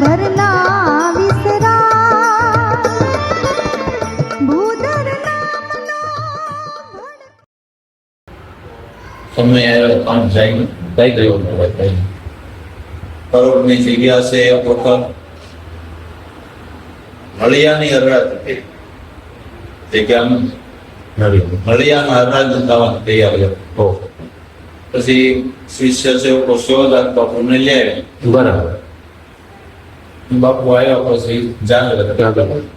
ભરના તમને કામ જાય થઈ ગયું કરોડની તૈયાર પછી શિષ્ય છે બરાબર. બાપુ આવ્યા પછી જાગૃત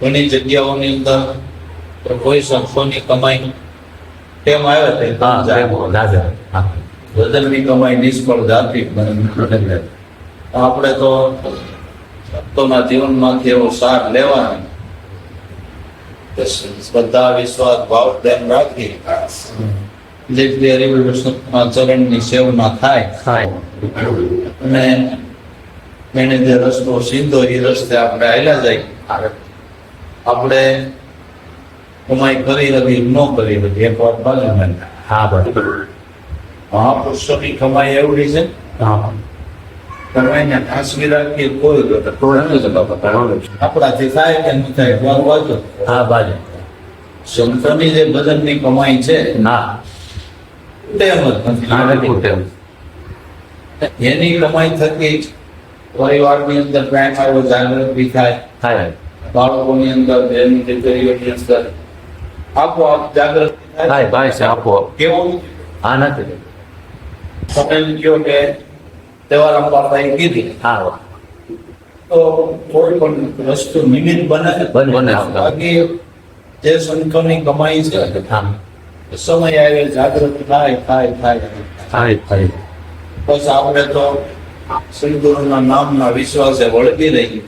ઘણી જગ્યાઓની અંદર કોઈ સંસ્થોની કમાઈ તેમ આવ્યા તે વતનની કમાઈ નિષ્ફળ જાતી આપણે તો ભક્તોના જીવનમાંથી એવો સાર લેવાનો. શ્રદ્ધા વિશ્વાસ ભાવ પ્રેમ રાખી જેટલી હરિભક્તના ચરણની સેવના થાય. અને એને જે રસ્તો સીધો એ રસ્તે આપણે આવેલા જાય. આપણે કમાઈ કરી હતી ન કરી હતી એક વાત બાજુ હા બરાબર મહાપુરુષોની કમાઈ એવડી છે? હા. કમાઈને ખાસવી રાખીએ કોઈ આપણાથી થાય કે ન થાય વાત વાંચો. હા બાજુ સંતોની જે ભજનની કમાઈ છે ના. તેમ જ નથી. એની કમાઈ થકી પરિવારની અંદર આવ્યો જાગૃતિ થાય. થાય બાળકોની અંદર બેની દીકરીઓની અંદર આપોઆપ જાગૃતિ થાય. ભાઈ છે આપો કેવું હા નથી તમે કહો કે તહેવાર અંબાભાઈ કીધી. હા તો કોઈ પણ વસ્તુ નિમિત્ત બને. બને. બાકી જે સંતોની કમાઈ છે સમય આવે જાગૃત થાય થાય થાય. થાય થાય. બસ આપણે તો શ્રી ગુરુના નામના વિશ્વાસે વળગી રહી.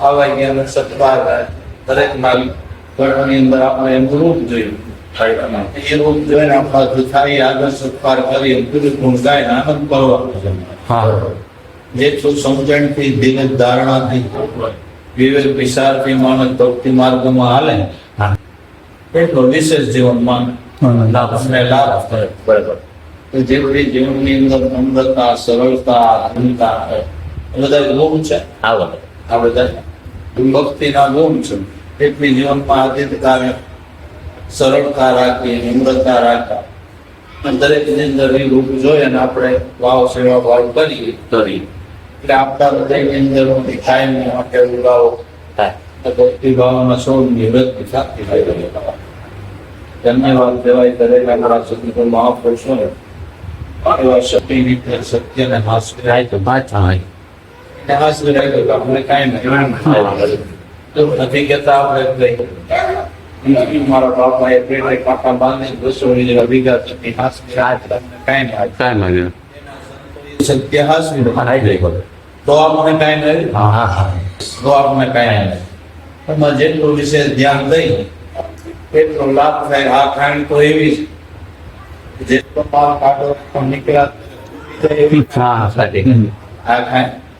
આવા ગયા સત્કાર દરેકના ઘરની અંદર આપણે એનું રૂપ જોયું એ રૂપ જોઈને આપણા થાય આગળ સત્કાર કરી પૂરું ગુણ ગાઈને આનંદ કરવા જેટલું સમજણથી ધીરજ ધારણાથી વિવેક વિચારથી માણસ ભક્તિ માર્ગમાં હાલે એટલો વિશેષ જીવનમાં લાભ લાભ બરાબર. કે જેટલી જીવનની અંદર નમ્રતા સરળતા આધુનિકતા એ બધા ગુણ છે? આ બધા. આ બધા ભક્તિના ગુણ છે. એટલી જીવનમાં આધુનિકતા સરળતા રાખી નમ્રતા રાખવા. દરેકની અંદર એ રૂપ જોઈએ અને આપણે ભાવ સેવા ભાવ કરીએ. કરી એટલે આપણા બધાની અંદર કાયમ માટે ઉગાવો? થાય. ભક્તિ ભાવના સૌની વૃત્તિ થતી હોય ધન્યવાદ. દેવાય દરેક આપણા સદગુરુ મહાપુરુષોને એવા નહીં એમાં જેટલું વિશેષ ધ્યાન દઈ એટલો લાભ થાય. આ ખાંડ તો એવી જેટલો માલ કાઢો એટલો નીકળ્યા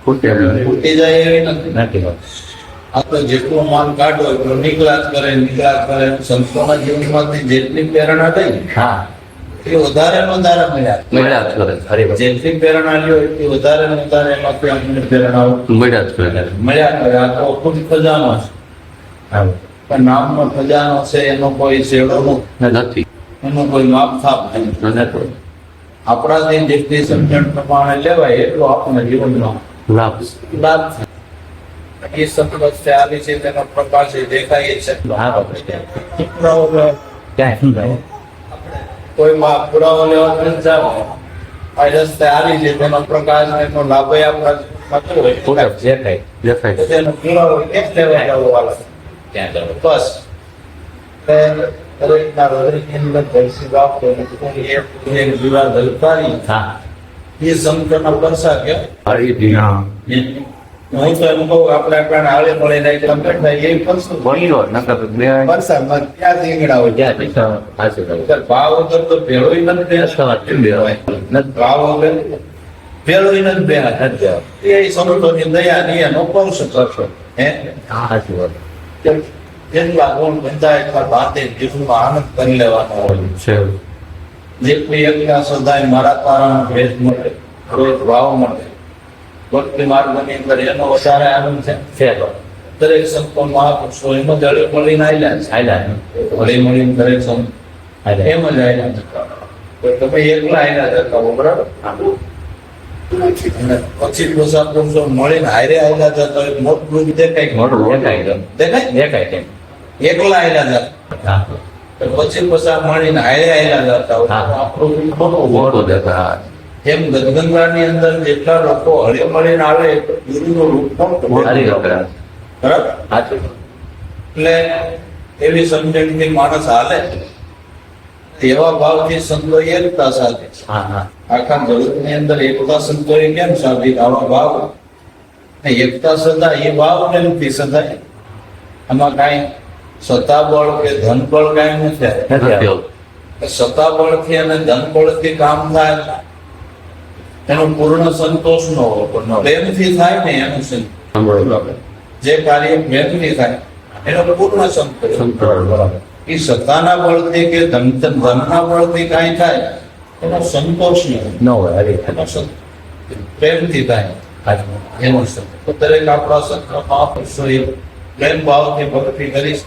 ફૂટી જાય એવી નથી. નથી આ તો જેટલો માલ કાઢો એટલો નીકળ્યા કરે નીકળ્યા કરે. સંતોના જીવનમાંથી જેટલી પ્રેરણા થઈ હા. એ વધારે ને વધારે મળ્યા મળ્યા કરે જેટલી પ્રેરણા લ્યો એટલી વધારે ને વધારે એમાંથી આપણને પ્રેરણાઓ મળ્યા જ કરે. મળ્યા કરે. આ તો અખૂટ ખજાનો છે. હા. પણ નામનો ખજાનો છે એનો કોઈ શેડો નથી. એનું કોઈ માપ થાપ નહીં. આપણા આપણાથી જેટલી સમજણ પ્રમાણે લેવાય એટલો આપણને જીવનનો લાભ લાભ થાય. એ સતત આવી છે તેનો પ્રકાશ દેખાય છે. કોઈ માં પુરાવો લેવા નથી જાવ રસ્તે આવી છે તેનો પ્રકાશ એનો લાભ આપણા દેખાય દેખાય. તો તેનો પુરાવો એક લેવા જવો વાલા ત્યાં બસ. એટલે દરેકના હૃદયની અંદર જયસી બાપ એક એક દીવા ધલકારી હા એ સંતના પરસા કે? હરી હા? હું તો એમ આપણે આપણા હાળે મળીને એકલા બેઠા એ પરસું બોલ્યો નકર બે પરસામાં ક્યાં દીંગડા હોય? જ્યાં પૈસા હાજર ભાવ વગર તો ભેળોય નથી બેસતા. સવાર બે હોય. નથી. ભાવ વગર એ સંતોની દયા ની એનો પરસો કરશો? હે? હા સાચી વાત કે ગુણ બધા એકવાર ભાતે જીવનમાં આનંદ કરી લેવાનો હોય. છે. જેટલી સદાય મારા કારણ ભેદ મળે ભાવ મળે ભક્તિ માર્ગની અંદર એનો વધારે આનંદ છે. દરેક સંતો મહાપુરુષો એમ જ હળી મળીને આયલા છે. હાલ્યા હળી મળીને દરેક સંત એમ જ આયલા છે. તમે એકલા આયલા જતા હો બરાબર? પછી પ્રસાદ મળીને હારે આવેલા જતા મોટું દેખાય. દેખાય દેખાય? દેખાય એકલા આયલા જતા હા. પછી પસાર માણીને હારે આયલા જતા એમ ગદગંગાની અંદર જેટલા લોકો હળે મળીને આવે ગુરુ ગુરુનું રૂપ પણ બરાબર? એટલે એવી સમજણથી માણસ હાલે. એવા ભાવથી સંતો એકતા સાથે. હા હા. આખા જગતની અંદર એકતા સંતો કેમ સાધી આવા ભાવ. ને એકતા સદાય એ ભાવ કેમથી સદાય? આમાં કાંઈ સત્તાબળ કે ધનબળ કાંઈ નથી. સત્તાબળથી અને ધનબળથી કામ થાય એનો પૂર્ણ સંતોષ ન પ્રેમથી થાય ને એનું સંતોષ. જે કાર્ય પ્રેમથી થાય એનો પૂર્ણ સંતોષ. એ સત્તાના બળથી કે ધન ધનના બળથી કાંઈ થાય એનો સંતોષ ન હોય. એનો સં- પ્રેમથી થાય. એનો સંતોષ. તો દરેક આપણા મહાપુરુષોએ પ્રેમ ભાવથી ભક્તિ કરીશ.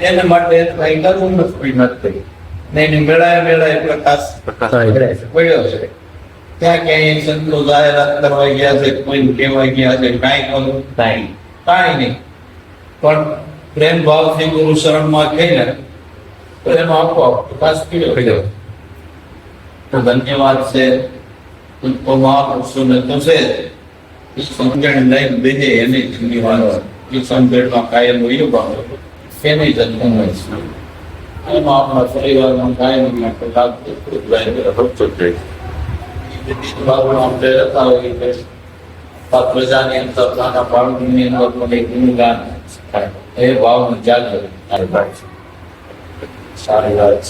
એને માટે કઈ કરવું નથી નથી નહીં મેળાએ મેળાએ પ્રકાશ પડ્યો છે. ત્યાં ક્યાંય સંતો જાહેરાત કરવા ગયા છે કોઈ કહેવા ગયા છે કાંઈ કરું કાંઈ કાંઈ નહીં. પણ પ્રેમ ભાવથી ગુરુ શરણમાં કહીને પ્રેમ આપો પ્રકાશ પીડ્યો પડ્યો. તો ધન્યવાદ છે. તો મહાપુરુષોને તો છે. એ સમજણ લઈને દેજે એની ધન્યવાદ. એ સમજણમાં કાયમ વયો ભાવ એની ધન્યવાદ છે. એમાં આપણા પરિવારમાં કાયમ માટે લાગતું હતું. બાબુનો આપણે રહેતા હોઈએ કે પ્રજાની અંદર નાના બાળકોની અંદર એક ગુણગાન થાય. એ ભાવને જાગે સારી વાત છે. સારી વાત